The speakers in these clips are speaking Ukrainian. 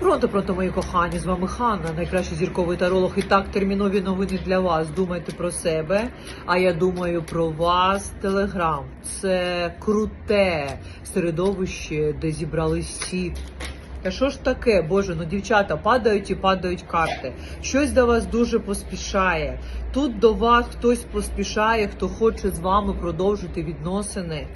Пронто, пронто, мої кохані, з вами Ханна, найкращий зірковий таролог. І так, термінові новини для вас. Думайте про себе, а я думаю про вас. Телеграм. Це круте середовище, де зібрались всі. Та що ж таке, боже, ну дівчата падають і падають карти. Щось до вас дуже поспішає. Тут до вас хтось поспішає, хто хоче з вами продовжити відносини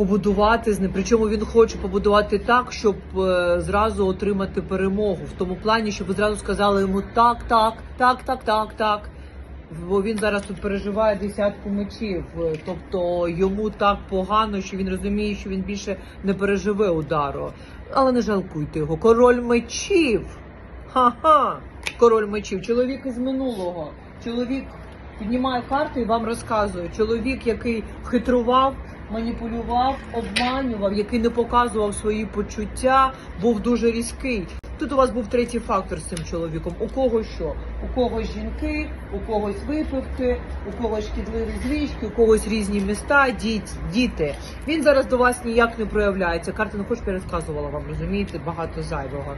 побудувати з ним. Причому він хоче побудувати так, щоб е, зразу отримати перемогу. В тому плані, щоб ви зразу сказали йому так, так, так, так, так, так. Бо він зараз тут переживає десятку мечів. Е, Тобто йому так погано, що він розуміє, що він більше не переживе удару. Але не жалкуйте його. Король мечів. Ха-ха! Король мечів. Чоловік із минулого. Чоловік піднімає карту і вам розказує. Чоловік, який хитрував, маніпулював, обманював, який не показував свої почуття, був дуже різкий. Тут у вас був третій фактор з цим чоловіком. У кого що? У когось жінки, у когось випивки, у когось шкідливі звички, у когось різні міста, діт, діти. Він зараз до вас ніяк не проявляється. Карта не хоч пересказувала вам, розумієте, багато зайвого.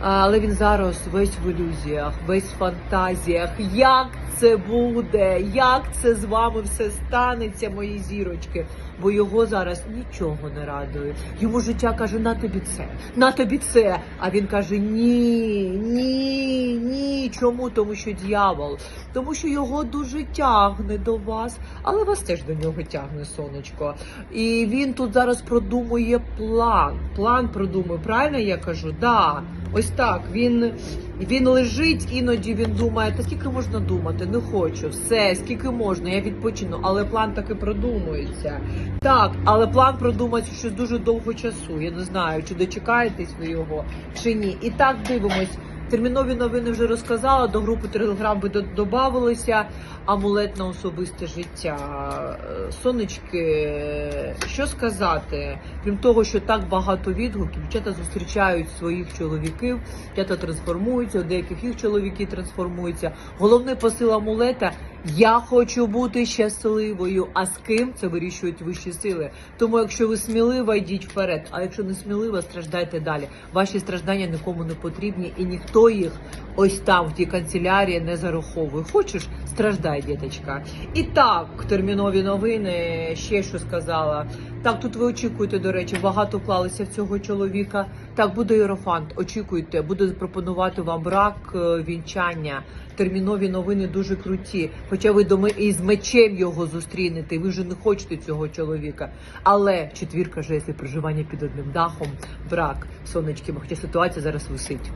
Але він зараз весь в ілюзіях, весь в фантазіях. Як це буде? Як це з вами все станеться, мої зірочки? Бо його зараз нічого не радує. Йому життя каже: на тобі це, на тобі це. А він каже: Ні, ні, ні. Чому? Тому що дьявол, тому що його дуже тягне до вас, але вас теж до нього тягне сонечко. І він тут зараз продумує план. План продумує. Правильно я кажу? Да. Ось так. Він, він лежить, іноді він думає, та скільки можна думати? Не хочу. Все, скільки можна, я відпочину. Але план таки продумується. Так, але план продумається щось дуже довго часу. Я не знаю, чи дочекаєтесь ви його, чи ні. І так дивимось. Термінові новини вже розказала. До групи Телеграм ви додавалися. Амулет на особисте життя. Е, Сонечки, що сказати? Крім того, що так багато відгуків, дівчата зустрічають своїх чоловіків, дівчата трансформуються, у деяких їх чоловіки трансформуються. Головний посил амулета я хочу бути щасливою. А з ким це вирішують вищі сили? Тому, якщо ви смілива, йдіть вперед. А якщо не смілива, страждайте далі. Ваші страждання нікому не потрібні, і ніхто їх ось там в тій канцелярії не зараховує. Хочеш, страждай, діточка. І так, термінові новини. Ще що сказала. Так, тут ви очікуєте, до речі, багато вклалися в цього чоловіка. Так, буде Єрофант. Очікуйте, буде пропонувати вам брак е, вінчання. Термінові новини дуже круті. Хоча ви доми із мечем його зустрінете, ви вже не хочете цього чоловіка. Але четвірка жезлів, проживання під одним дахом, брак сонечки, хоча ситуація зараз висить.